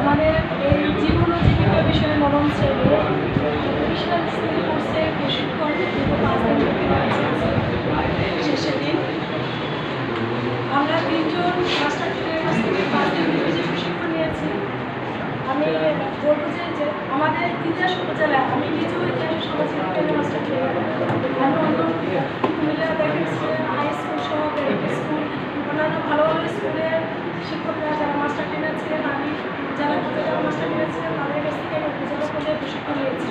আমাদের এই জীবন ও জীবিকা বিষয়ে নবম শ্রেণি প্রফেশনাল স্কিল কোর্সে প্রশিক্ষণ পাঁচ দিন আমরা তিনজন মাস্টার ট্রেনের থেকে পাঁচ প্রশিক্ষণ নিয়েছি, আমি বলব যে আমাদের ইতিহাস উপজেলায় আমি নিজেও ইতিহাস সমাজের ট্রেনের মাস্টার ট্রেনার আমি অন্য কুমিল্লা দেখেন হাই স্কুল সহ ব্যারেক স্কুল অন্যান্য ভালো ভালো স্কুলের শিক্ষকরা যারা মাস্টার ট্রেনার ছিলেন আমি যারা উপজেলা মাস্টার ট্রেনার ছিলেন তাদের কাছ থেকে আমি উপজেলা পর্যায়ে প্রশিক্ষণ নিয়েছি।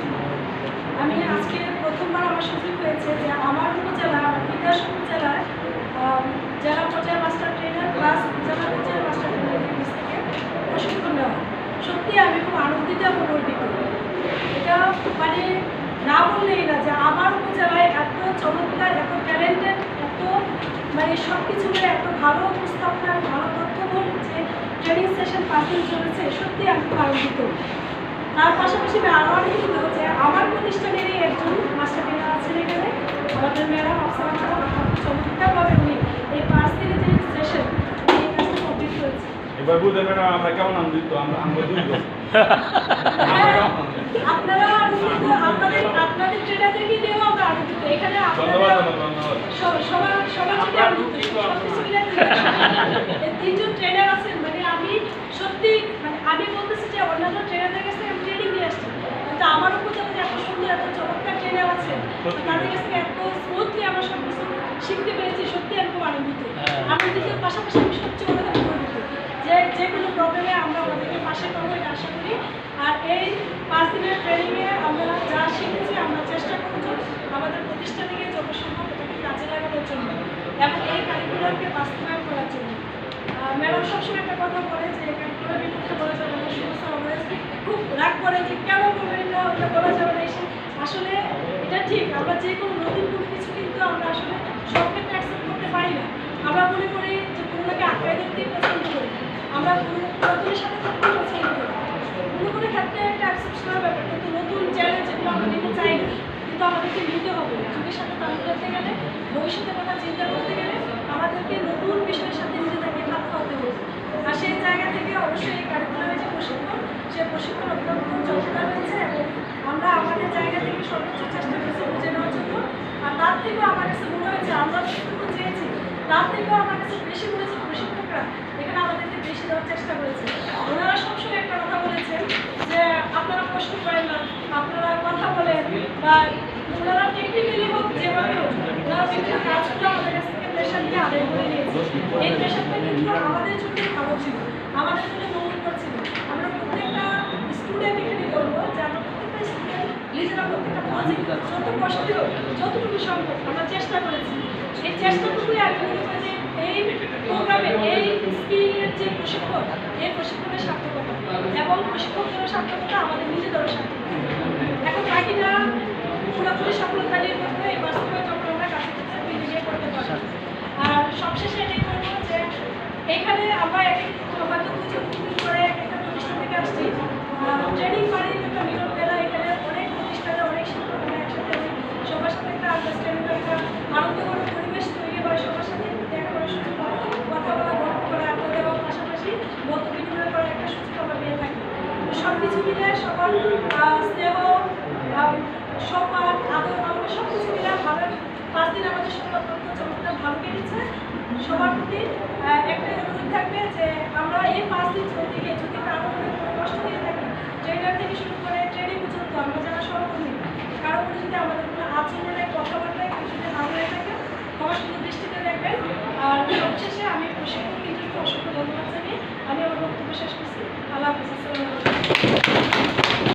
আমি আজকে প্রথমবার আমার সুযোগ হয়েছে যে আমার উপজেলা উপজেলার আম, জেলা পর্যায়ে মাস্টার ট্রেনার প্লাস উপজেলা পর্যায়ে মাস্টার ট্রেনারের কাছ থেকে প্রশিক্ষণ নেওয়া। সত্যি আমি খুব আনন্দিত এবং গর্বিত। এটা মানে না বললেই না যে আমার উপজেলায় এত চমৎকার এত ট্যালেন্টেড এত মানে সব কিছু এত ভালো উপস্থাপনা ভালো সেশন চলেছে সত্যি আমি আনন্দিত তার পাশাপাশি আরও আনন্দিত যে আমার প্রতিষ্ঠানেরই একজন মাস্টার মেয়েরা আছেন এখানে আমাদের মেয়েরা ম্যাডাম চমৎকারভাবে উনি এই পাঁচ দিনের যে সেশন এই কাজটা কমপ্লিট করেছে এবার বুঝতে আমরা কেমন আনন্দিত? আমরা আমরা হ্যাঁ, আপনারা আনন্দিত? আপনাদের আপনাদের ট্রেনারদেরকে দিয়েও আমরা আনন্দিত। এখানে আপনারা ধন্যবাদ ধন্যবাদ সবার সবার থেকে আনন্দিত সবকিছু মিলে এই তিনজন ট্রেনার আছেন মানে আমি সত্যি মানে আমি বলতেছি যে অন্যান্য ট্রেনারদের কাছ থেকে আমি ট্রেনিং নিয়ে আসছি। কিন্তু আমার উপজেলা যে এত সুন্দর এত চমৎকার ট্রেনার আছে। তাদের কাছ থেকে এত স্মুথলি আমরা সব কিছু শিখতে পেরেছি সত্যি আমি খুব আনন্দিত। আনন্দিতের পাশাপাশি আমি সবচেয়ে বড় কথা গর্বিত যে যে কোনো প্রবলেমে আমরা ওদেরকে পাশে পাবো এটা আশা করি। আর এই পাঁচ দিনের ট্রেনিংয়ে আমরা যা শিখেছি আমরা চেষ্টা করব আমাদের প্রতিষ্ঠানে গিয়ে যত সম্ভব এটাকে কাজে লাগানোর জন্য এবং এই কারিকুলামকে বাস্তবায়ন করার জন্য। ম্যাডাম সবসময় একটা কথা বলে যে বলা যাবে খুব রাগ করে যে না বলা যাবে না আসলে এটা ঠিক আমরা যে কোনো নতুন কোনো কিছু কিন্তু আমরা আসলে অ্যাকসেপ্ট করতে পারি না আমরা মনে করি যে পছন্দ করি আমরা করি একটা অ্যাকসেপশনাল ব্যাপার কিন্তু নতুন নিতে কিন্তু আমাদেরকে নিতে হবে গেলে ভবিষ্যতের কথা চিন্তা করতে গেলে আমাদেরকে নতুন বিষয়ের সাথে নিজেদেরকে খাপ খাওয়াতে হবে আর সেই জায়গা থেকে অবশ্যই এই কারিকুলামের যে প্রশিক্ষণ সেই প্রশিক্ষণ অত্যন্ত চমৎকার হয়েছে এবং আমরা আমাদের জায়গা থেকে সর্বোচ্চ চেষ্টা করেছি বুঝে নেওয়ার জন্য। আর তার থেকেও আমার কাছে মনে হয়েছে, আমরা যতটুকু চেয়েছি, তার থেকেও আমার কাছে বেশি করেছে প্রশিক্ষকরা, এখানে আমাদেরকে বেশি দেওয়ার চেষ্টা করেছে। ওনারা সবসময় একটা কথা বলেছেন যে, আপনারা প্রশ্ন করেন না, আপনারা কথা বলেন বা ওনারা টেকনিক্যালি হোক, যেভাবে হোক, ওনারা বিভিন্ন কাজগুলো আমাদের কাছ থেকে প্রেশার আদায় করে নিয়েছে। এই প্রেশারটা কিন্তু আমাদের জন্য ভালো ছিল। আমাদের জন্য মঙ্গলকর ছিল। আমরা প্রত্যেকটা স্টুডেন্ট এখানে বলব যে আমরা প্রত্যেকটা স্টুডেন্ট নিজেরা প্রত্যেকটা প্রজেক্ট যত কষ্ট যতটুকু সম্ভব, আমরা চেষ্টা করেছি। এই চেষ্টাটুকুই আমি মনে যে এই প্রোগ্রামে এই স্কিলের যে প্রশিক্ষণ, এই প্রশিক্ষণের সার্থকতা। এবং প্রশিক্ষকদেরও সার্থকতা, আমাদের নিজেদেরও সার্থকতা। কিছু মিলে সকল স্নেহ সম্মান আদর আমাকে সব কিছু মিলে ভালো পাঁচ দিন আমাদের সঙ্গে অত্যন্ত চমৎকার, ভালো কেটেছে। সবার প্রতি একটাই অনুরোধ থাকবে যে আমরা এই পাঁচ দিন চলতে গিয়ে যদি কারও কষ্ট দিয়ে থাকি ট্রেনার থেকে শুরু করে ট্রেনিং পর্যন্ত আমরা যারা সহকর্মী, কারও কোনো যদি আমাদের কোনো আচরণে কথাবার্তায় কিছু যদি ভালো হয়ে থাকে আমার শুধু দৃষ্টিতে দেখবেন। আর সবশেষে আমি প্রশিক্ষণ কিন্তু অসংখ্য ধন্যবাদ জানিয়ে আমি আমার বক্তব্য শেষ করছি। Allah